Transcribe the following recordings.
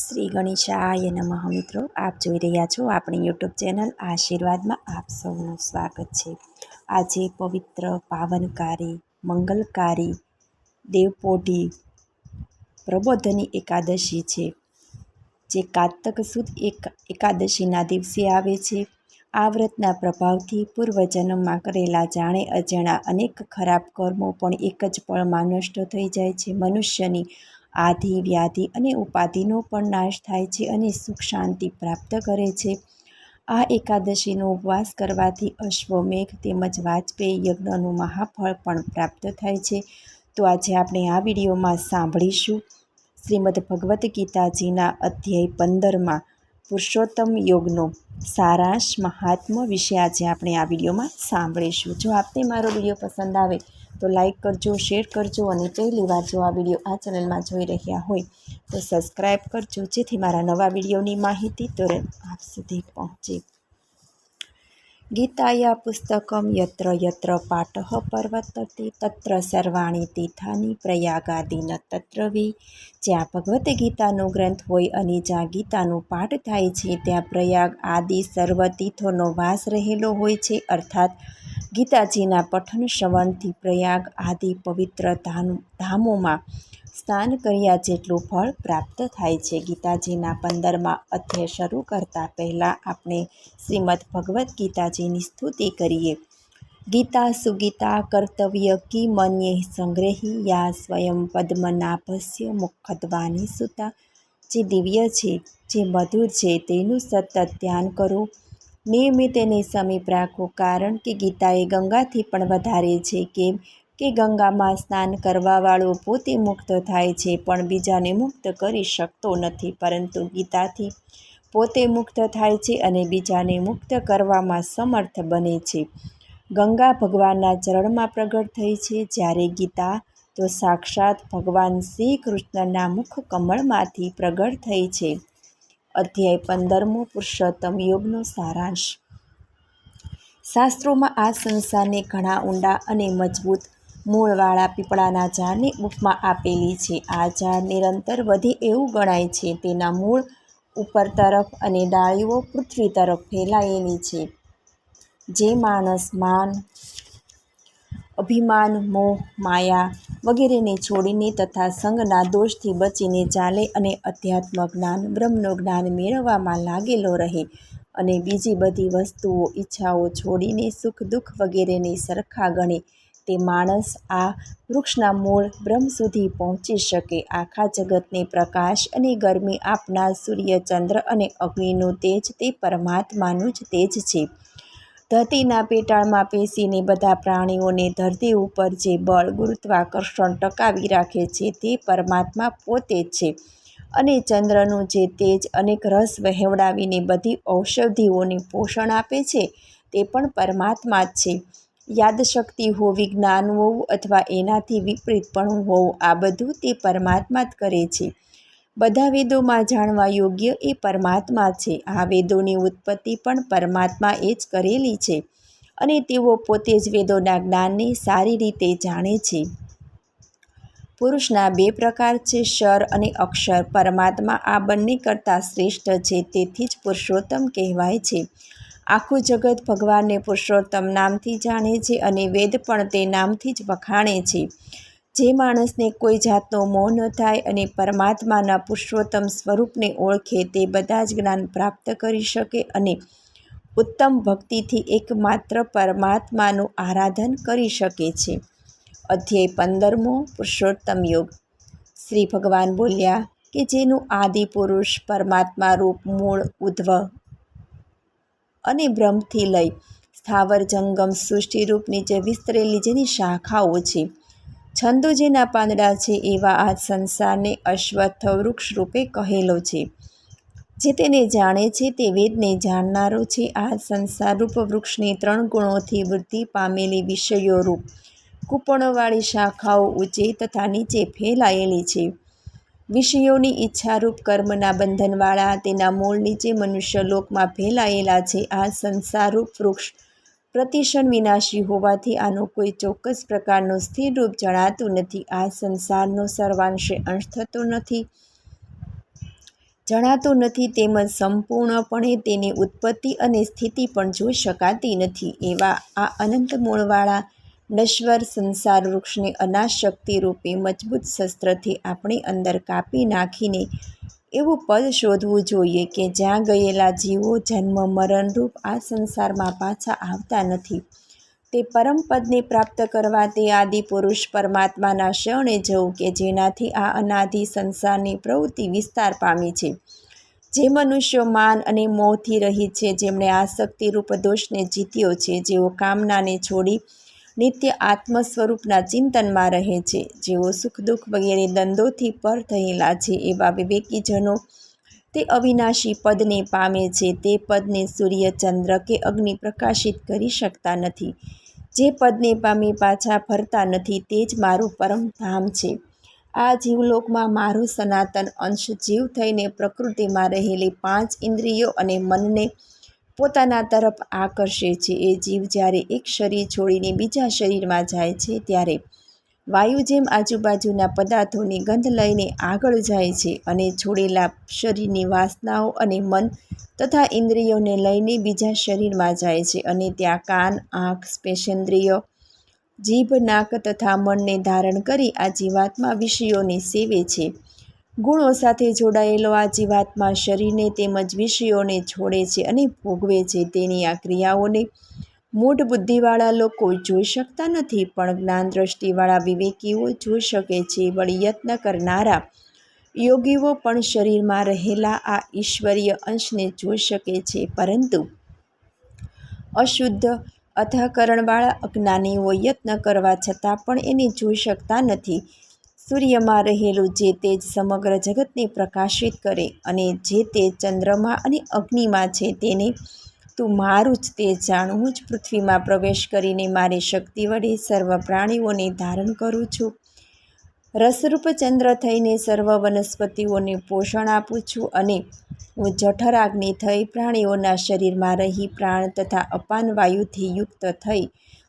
શ્રી ગણેશાય નમઃ મિત્રો. આપ જોઈ રહ્યા છો આપણી યુટ્યુબ ચેનલ આશીર્વાદમાં આપ સૌનું સ્વાગત છે. આજે પવિત્ર, પાવનકારી, મંગલકારી, દેવપોઢી, પ્રબોધની એકાદશી છે. જે કાતક સુદ એક એકાદશીના દિવસે આવે છે. આ વ્રતના પ્રભાવથી પૂર્વજન્મમાં કરેલા જાણે અજાણા અનેક ખરાબ કર્મો પણ એક જ પળમાં નષ્ટ થઈ જાય છે. મનુષ્યની આધિ, વ્યાધિ અને ઉપાધિનો પણ નાશ થાય છે અને સુખ શાંતિ પ્રાપ્ત કરે છે. આ એકાદશીનો ઉપવાસ કરવાથી અશ્વમેઘ તેમજ વાજપેયી યજ્ઞનું મહાફળ પણ પ્રાપ્ત થાય છે. તો આજે આપણે આ વિડીયોમાં સાંભળીશું શ્રીમદ ભગવદ્ ગીતાજીના અધ્યાય પંદરમાં પુરુષોત્તમ યોગનો સારાંશ મહાત્મ્ય વિશે આજે આપણે આ વિડીયોમાં સાંભળીશું. જો આપને મારો વીડિયો પસંદ આવે તો લાઈક કરજો શેર કરજો અને પહેલી વાર જો આ વીડિયો આ ચેનલમાં જોઈ રહ્યા હોય, તો સબસ્ક્રાઈબ કરજો. જેથી મારા નવા વિડીયોની માહિતી તુરંત આપ સુધી પહોંચે. ગીતાયા પુસ્તકમ યત્ર યત્ર પાઠ પર્વતતી તત્ર સર્વાણી તીથાની પ્રયાગાદિન તત્રવી. જ્યાં ભગવદ્ ગીતાનો ગ્રંથ હોય અને જ્યાં ગીતાનો પાઠ થાય છે, ત્યાં પ્રયાગ આદિ સર્વ વાસ રહેલો હોય છે. અર્થાત ગીતાજીના પઠન શ્રવણથી પ્રયાગ આદિ પવિત્ર ધામોમાં સ્નાન કર્યા જેટલું ફળ પ્રાપ્ત થાય છે. ગીતાજીના પંદરમાં અધ્યાય શરૂ કરતાં પહેલાં આપણે શ્રીમદ ભગવદ્ ગીતાજીની સ્તુતિ કરીએ. ગીતા સુગીતા કર્તવ્ય કી મન્યે સંગ્રહી યા સ્વયં પદ્મનાભસ્ય મુખદ્વાની સુતા. જે દિવ્ય છે, જે મધુર છે, તેનું સતત ધ્યાન કરો. નિયમિત તેને સમીપ રાખો, કારણ કે ગીતા એ ગંગાથી પણ વધારે છે કેમ કે ગંગામાં સ્નાન કરવાવાળો પોતે મુક્ત થાય છે, પણ બીજાને મુક્ત કરી શકતો નથી. પરંતુ ગીતાથી પોતે મુક્ત થાય છે અને બીજાને મુક્ત કરવામાં સમર્થ બને છે. ગંગા ભગવાનના ચરણમાં પ્રગટ થઈ છે. જ્યારે ગીતા તો સાક્ષાત ભગવાન શ્રી કૃષ્ણના મુખ કમળમાંથી પ્રગટ થઈ છે. અધ્યાય પંદરમો પુરુષોત્તમ યોગનો સારાંશ. શાસ્ત્રોમાં આ સંસારને ઘણા ઊંડા અને મજબૂત મૂળવાળા પીપળાના ઝાડની ઉપમા આપેલી છે. આ ઝાડ નિરંતર વધે એવું ગણાય છે. તેના મૂળ ઉપર તરફ અને ડાળીઓ પૃથ્વી તરફ ફેલાયેલી છે. જે માણસ માન અભિમાન, મોહ, માયા વગેરેને છોડીને તથા સંગના દોષથી બચીને ચાલે અને અધ્યાત્મ જ્ઞાન, બ્રહ્મનું જ્ઞાન મેળવવામાં લાગેલો રહે અને બીજી બધી વસ્તુઓ, ઈચ્છાઓ છોડીને સુખ, દુઃખ વગેરેને સરખા ગણે તે માણસ આ વૃક્ષના મૂળ બ્રહ્મ સુધી પહોંચી શકે. આખા જગતને પ્રકાશ અને ગરમી આપનાર સૂર્ય, ચંદ્ર અને અગ્નિનું તેજ તે પરમાત્માનું જ તેજ છે. ધરતીના પેટાળમાં પેસીને બધા પ્રાણીઓને ધરતી ઉપર જે બળ, ગુરુત્વાકર્ષણ ટકાવી રાખે છે તે પરમાત્મા પોતે છે. અને ચંદ્રનું જે તેજ અનેક રસ વહેવડાવીને બધી ઔષધિઓને પોષણ આપે છે તે પણ પરમાત્મા જ છે. યાદશક્તિ હોવી જ્ઞાન હોવું અથવા એનાથી વિપરીત પણ હોવું આ બધું તે પરમાત્મા જ કરે છે. બધા વેદોમાં જાણવા યોગ્ય એ પરમાત્મા છે. આ વેદોની ઉત્પત્તિ પણ પરમાત્મા એ જ કરેલી છે અને તેઓ પોતે જ વેદોના જ્ઞાનને સારી રીતે જાણે છે. પુરુષના બે પ્રકાર છે, શર અને અક્ષર. પરમાત્મા આ બંને કરતાં શ્રેષ્ઠ છે, તેથી જ પુરુષોત્તમ કહેવાય છે. આખું જગત ભગવાનને પુરુષોત્તમ નામથી જાણે છે અને વેદ પણ તે નામથી જ વખાણે છે. જે માણસને કોઈ જાતનો મોહ ન થાય અને પરમાત્માના પુરુષોત્તમ સ્વરૂપને ઓળખે તે બધા જ જ્ઞાન પ્રાપ્ત કરી શકે અને ઉત્તમ ભક્તિથી એકમાત્ર પરમાત્માનું આરાધન કરી શકે છે. અધ્યાય પંદરમો પુરુષોત્તમ યોગ. શ્રી ભગવાન બોલ્યા કે જેનું આદિ પુરુષ પરમાત્મા રૂપ મૂળ, ઉદ્ધવ અને બ્રહ્મથી લઈ સ્થાવર, જંગમ સૃષ્ટિરૂપ નીચે વિસ્તરેલી જેની શાખાઓ છે. છંદો જેના પાંદડા છે એવા આ સંસારને અશ્વત્થ વૃક્ષ રૂપે કહેલો છે. જે તેને જાણે છે તે વેદને જાણનારો છે. આ સંસારરૂપ વૃક્ષની ત્રણ ગુણોથી વૃદ્ધિ પામેલી વિષયો રૂપ કૂપણોવાળી શાખાઓ ઊંચે તથા નીચે ફેલાયેલી છે. વિષયોની ઈચ્છારૂપ કર્મના બંધનવાળા તેના મૂળ નીચે મનુષ્યલોકમાં ફેલાયેલા છે. આ સંસારરૂપ વૃક્ષ પ્રતિષણ વિનાશી હોવાથી આનો કોઈ ચોક્કસ પ્રકારનું સ્થિર રૂપ જણાતું નથી. આ સંસારનો સર્વાંશે અંશ થતો નથી. જણાતો નથી તેમજ સંપૂર્ણપણે તેની ઉત્પત્તિ અને સ્થિતિ પણ જોઈ શકાતી નથી. એવા આ અનંત મૂળવાળા નશ્વર સંસાર વૃક્ષને અનાશક્તિ રૂપે મજબૂત શસ્ત્રથી આપણી અંદર કાપી નાખીને એવું પદ શોધવું જોઈએ કે જ્યાં ગયેલા જીવો જન્મ મરણરૂપ આ સંસારમાં પાછા આવતા નથી. તે પરમપદને પ્રાપ્ત કરવા તે આદિપુરુષ પરમાત્માના શરણે જવું કે જેનાથી આ અનાદિ સંસારની પ્રવૃત્તિ વિસ્તાર પામી છે. જે મનુષ્યો માન અને મોહથી રહિત છે, જેમણે આસક્તિરૂપ દોષને જીત્યો છે, જેઓ કામનાને છોડી નિત્ય આત્મ સ્વરૂપના ચિંતનમાં રહે છે. જેઓ સુખ દુઃખ વગેરે દંડોથી પર થયેલા છે એવા વિવેકીજનો તે અવિનાશી પદને પામે છે. તે પદને સૂર્ય, ચંદ્ર કે અગ્નિ પ્રકાશિત કરી શકતા નથી. જે પદને પામી પાછા ફરતા નથી તે જ મારું પરમ ધામ છે. આ જીવલોકમાં મારું સનાતન અંશ જીવ થઈને પ્રકૃતિમાં રહેલી પાંચ ઇન્દ્રિયો અને મનને પોતાના તરફ આકર્ષે છે. એ જીવ જ્યારે એક શરીર છોડીને બીજા શરીરમાં જાય છે ત્યારે વાયુ જેમ આજુબાજુના પદાર્થોની ગંધ લઈને આગળ જાય છે અને છોડેલા શરીરની વાસનાઓ અને મન તથા ઇન્દ્રિયોને લઈને બીજા શરીરમાં જાય છે અને ત્યાં કાન, આંખ, સ્પેશેન્દ્રિય, જીભ, નાક તથા મનને ધારણ કરી આ જીવાત્મા વિષયોને સેવે છે. ગુણો સાથે જોડાયેલો આ જીવાત્મા શરીરને તેમજ વિષયોને છોડે છે અને ભોગવે છે. તેની આ ક્રિયાઓને મૂઢ બુદ્ધિવાળા લોકો જોઈ શકતા નથી, પણ જ્ઞાન દ્રષ્ટિવાળા વિવેકીઓ જોઈ શકે છે. વળી યત્ન કરનારા યોગીઓ પણ શરીરમાં રહેલા આ ઈશ્વરીય અંશને જોઈ શકે છે. પરંતુ અશુદ્ધ અથાકરણવાળા અજ્ઞાનીઓ યત્ન કરવા છતાં પણ એને જોઈ શકતા નથી. સૂર્યમાં રહેલું જે તેજ સમગ્ર જગતને પ્રકાશિત કરે અને જે તે ચંદ્રમાં અને અગ્નિમાં છે તેને તું મારું જ તે જાણ હું જ. પૃથ્વીમાં પ્રવેશ કરીને મારી શક્તિ વડે સર્વ પ્રાણીઓને ધારણ કરું છું. રસરૂપ ચંદ્ર થઈને સર્વ વનસ્પતિઓને પોષણ આપું છું અને હું જઠરાગ્નિ થઈ પ્રાણીઓના શરીરમાં રહી પ્રાણ તથા અપાન વાયુથી યુક્ત થઈ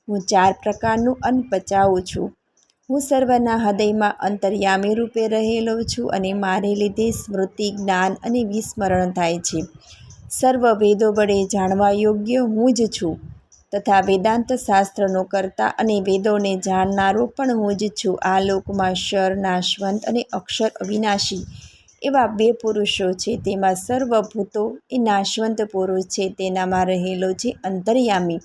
હું ચાર પ્રકારનું અન્ન પચાવું છું. હું સર્વના હૃદયમાં અંતર્યામી રૂપે રહેલો છું અને મારે લીધે સ્મૃતિ, જ્ઞાન અને વિસ્મરણ થાય છે. સર્વ વેદો વડે જાણવા યોગ્ય હું જ છું તથા વેદાંત શાસ્ત્રનો કરતા અને વેદોને જાણનારો પણ હું જ છું. આ લોકમાં શર, નાશવંત અને અક્ષર અવિનાશી એવા બે પુરુષો છે. તેમાં સર્વભૂતો એ નાશવંત પુરુષ છે. તેનામાં રહેલો છે અંતર્યામી.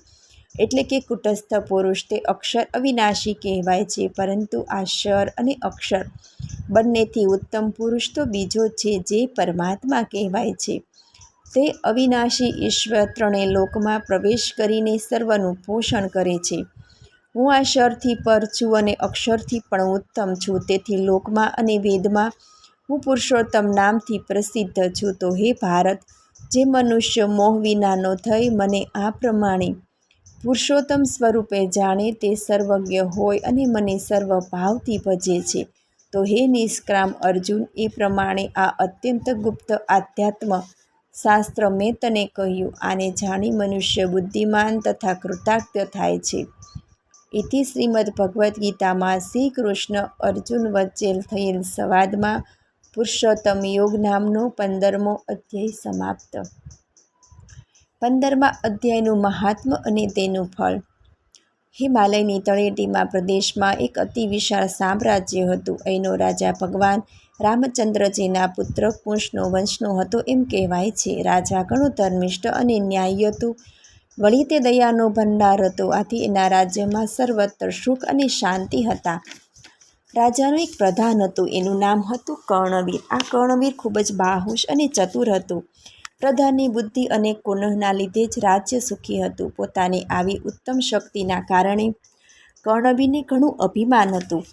એટલે કે કુટસ્થ પુરુષ તે અક્ષર અવિનાશી કહેવાય છે, પરંતુ આ શર અને અક્ષર બંનેથી ઉત્તમ પુરુષ તો બીજો છે જે પરમાત્મા કહેવાય છે. તે અવિનાશી ઈશ્વર ત્રણેય લોકમાં પ્રવેશ કરીને સર્વનું પોષણ કરે છે. હું આ શરથી પર છું અને અક્ષરથી પણ ઉત્તમ છું, તેથી લોકમાં અને વેદમાં હું પુરુષોત્તમ નામથી પ્રસિદ્ધ છું. તો હે ભારત, જે મનુષ્ય મોહ વિનાનો થઈ, મને આ પ્રમાણે પુરુષોત્તમ સ્વરૂપે જાણે તે સર્વજ્ઞ હોય અને મને સર્વ ભાવથી ભજે છે. તો હે નિષ્ક્રામ અર્જુન, એ પ્રમાણે આ અત્યંત ગુપ્ત આધ્યાત્મ શાસ્ત્ર મેં તને કહ્યું. આને જાણી મનુષ્ય બુદ્ધિમાન તથા કૃતાર્થ થાય છે. એથી શ્રીમદ ભગવદ્ ગીતામાં શ્રી કૃષ્ણ અર્જુન વચ્ચે થયેલ સંવાદમાં પુરુષોત્તમ યોગ નામનો પંદરમો અધ્યાય સમાપ્ત. પંદરમા અધ્યાયનું મહાત્મ અને તેનું ફળ. હિમાલયની તળેટીમાં પ્રદેશમાં એક અતિ વિશાળ સામ્રાજ્ય હતું. એનો રાજા ભગવાન રામચંદ્રજીના પુત્ર કુંશનો વંશનો હતો એમ કહેવાય છે. રાજા ઘણો ધર્મિષ્ઠ અને ન્યાયી હતું. વળી તે દયાનો ભંડાર હતો. આથી એના રાજ્યમાં સર્વત્ર સુખ અને શાંતિ હતા. રાજાનું એક પ્રધાન હતું. એનું નામ હતું કર્ણવીર. આ કર્ણવીર ખૂબ જ બાહુશ અને ચતુર હતું. પ્રધાનની બુદ્ધિ અને કુનહના લીધે જ રાજ્ય સુખી હતું. પોતાની આવી ઉત્તમ શક્તિના કારણે કર્ણવીને ઘણું અભિમાન હતું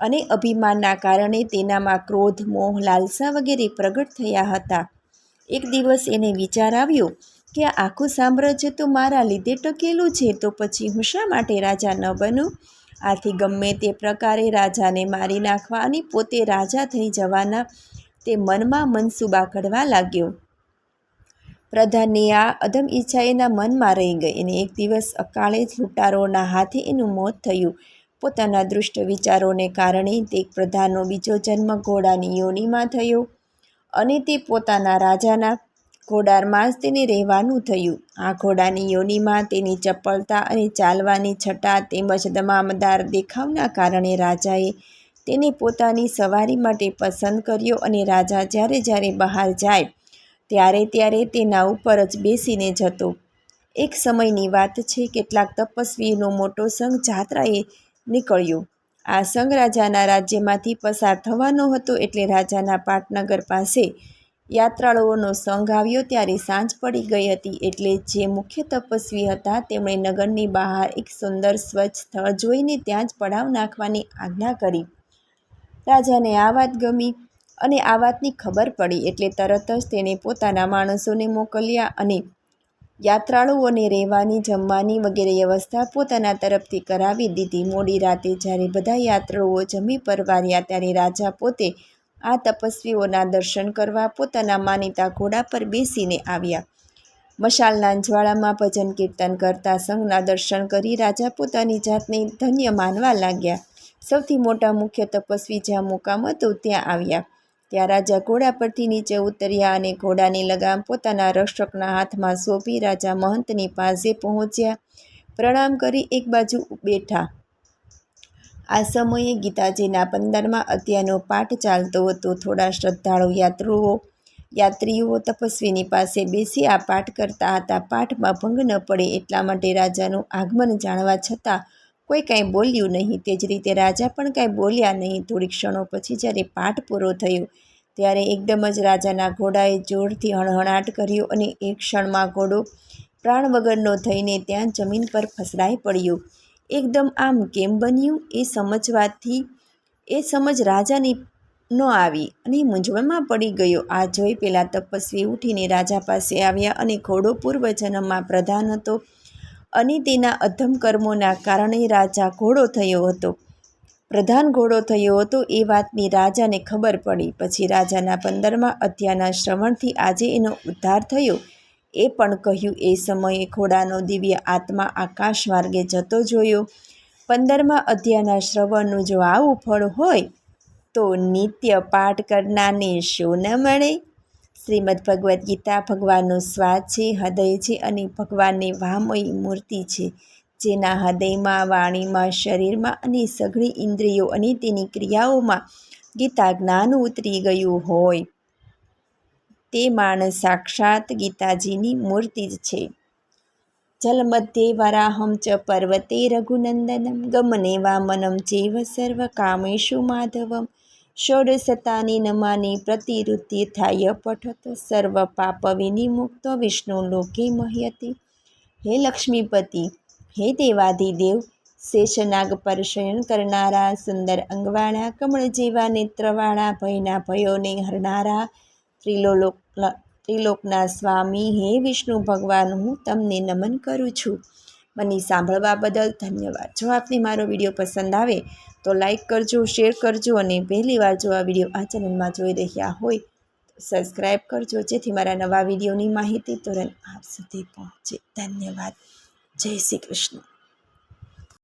અને અભિમાનના કારણે તેનામાં ક્રોધ, મોહ, લાલસા વગેરે પ્રગટ થયા હતા. એક દિવસ એને વિચાર આવ્યો કે આખું સામ્રાજ્ય તો મારા લીધે ટકેલું છે, તો પછી હું શા માટે રાજા ન બનું? આથી ગમે તે પ્રકારે રાજાને મારી નાખવા અને પોતે રાજા થઈ જવાના તે મનમાં મનસૂબા ઘડવા લાગ્યો. પ્રધાનની આ અધમ ઈચ્છા એના મનમાં રહી ગઈ અને એક દિવસ અકાળે જ લૂંટારોના હાથે એનું મોત થયું. પોતાના દુષ્ટ વિચારોને કારણે તે પ્રધાનનો બીજો જન્મ ઘોડાની યોનિમાં થયો અને તે પોતાના રાજાના ઘોડારમાં જ તેને રહેવાનું થયું. આ ઘોડાની યોનિમાં તેની ચપળતા અને ચાલવાની છટા તેમજ દમામદાર દેખાવના કારણે રાજાએ તેને પોતાની સવારી માટે પસંદ કર્યો અને રાજા જ્યારે જ્યારે બહાર જાય ત્યારે ત્યારે તેના ઉપર જ બેસીને જતો એક સમયની વાત છે, કેટલાક તપસ્વીનો મોટો સંઘ જાત્રાએ નીકળ્યો. આ સંઘ રાજાના રાજ્યમાંથી પસાર થવાનો હતો એટલે રાજાના પાટનગર પાસે યાત્રાળુઓનો સંઘ આવ્યો ત્યારે સાંજ પડી ગઈ હતી એટલે જે મુખ્ય તપસ્વી હતા તેમણે નગરની બહાર એક સુંદર સ્વચ્છ સ્થળ જોઈને ત્યાં જ પડાવ નાખવાની આજ્ઞા કરી. રાજાને આ વાત ગમી. અને આ વાતની ખબર પડી એટલે તરત જ તેણે પોતાના માણસોને મોકલ્યા અને યાત્રાળુઓને રહેવાની, જમવાની વગેરે વ્યવસ્થા પોતાના તરફથી કરાવી દીધી. મોડી રાતે જ્યારે બધા યાત્રાળુઓ જમી પરવાર્યા ત્યારે રાજા પોતે આ તપસ્વીઓના દર્શન કરવા પોતાના માનીતા ઘોડા પર બેસીને આવ્યા. મશાલના જ્વાળામાં ભજન કીર્તન કરતા સંઘના દર્શન કરી રાજા પોતાની જાતને ધન્ય માનવા લાગ્યા. સૌથી મોટા મુખ્ય તપસ્વી જ્યાં મુકામ હતું ત્યાં આવ્યા. ત્યાં રાજા ઘોડા પરથી નીચે ઉતર્યા અને ઘોડાની લગામ પોતાના રક્ષકના હાથમાં સોંપી રાજા મહંતની પાસે પહોંચ્યા. પ્રણામ કરી એક બાજુ બેઠા. આ સમયે ગીતાજીના પંદરમાં અત્યારનો પાઠ ચાલતો હતો. થોડા શ્રદ્ધાળુ યાત્રુઓ, યાત્રીઓ તપસ્વીની પાસે બેસી આ પાઠ કરતા હતા. પાઠમાં ભંગ ન પડે એટલા માટે રાજાનું આગમન જાણવા છતાં કોઈ કાંઈ બોલ્યું નહીં. તે જ રીતે રાજા પણ કાંઈ બોલ્યા નહીં. થોડી ક્ષણો પછી જ્યારે પાઠ પૂરો થયો ત્યારે એકદમ જ રાજાના ઘોડાએ જોરથી હણહણાટ કર્યો અને એક ક્ષણમાં ઘોડો પ્રાણ વગરનો થઈને ત્યાં જમીન પર ફસડાઈ પડ્યો. એકદમ આમ કેમ બન્યું એ સમજવાથી, એ સમજ રાજાની ન આવી અને મૂંઝવણમાં પડી ગયો. આ જોઈ પેલા તપસ્વી ઉઠીને રાજા પાસે આવ્યા અને ઘોડો પૂર્વજન્મમાં પ્રધાન હતો અને તેના અધમ કર્મોના કારણે રાજા ઘોડો થયો હતો. પ્રધાન ઘોડો થયો હતો એ વાતની રાજાને ખબર પડી. પછી રાજાના પંદરમા અધ્યાયના શ્રવણથી આજે એનો ઉદ્ધાર થયો. એ પણ કહ્યું, એ સમયે ઘોડાનો દિવ્ય આત્મા આકાશ માર્ગે જતો જોયો. પંદરમા અધ્યાયના શ્રવણનું જો આવું ફળ હોય, તો નિત્ય પાઠ કરનારને શું ન મળે? શ્રીમદ ભગવદ્ ગીતા ભગવાનનો સ્વાદ છે, હૃદય છે અને ભગવાનની વામય મૂર્તિ છે. જેના હૃદયમાં, વાણીમાં, શરીરમાં અને સઘળી ઇન્દ્રિયો અને તેની ક્રિયાઓમાં ગીતા જ્ઞાન ઉતરી ગયું હોય. તે માણસ સાક્ષાત ગીતાજીની મૂર્તિ જ છે. જલમધ્યે વરાહમ ચ પર્વતે રઘુનંદનમ, ગમને વામનમ ચેવ સર્વ કામેશુ માધવમ. ષોડશતાની નમાની પ્રતિરુદ્ધિ થાય પઠત, સર્વ પાપ વિનિમુક્ત વિષ્ણુ લોકે મહ્યતી. હે લક્ષ્મીપતિ હે દેવાધિદેવ શેષનાગ પર શયન કરનારા, સુંદર અંગવાળા, કમળ જેવા નેત્રવાળા, ભયના ભયોને હરનારા, ત્રિલોલોક, ત્રિલોકના સ્વામી હે વિષ્ણુ ભગવાન, હું તમને નમન કરું છું. મને સાંભળવા બદલ ધન્યવાદ. જો આપને મારો વીડિયો પસંદ આવે, તો લાઈક કરજો, શેર કરજો અને પહેલી વાર જો આ વીડિયો આ ચેનલમાં જોઈ રહ્યા હોય, તો સબસ્ક્રાઈબ કરજો, જેથી મારા નવા વિડીયોની માહિતી તુરંત આપ સુધી પહોંચે. ધન્યવાદ. જય શ્રી કૃષ્ણ.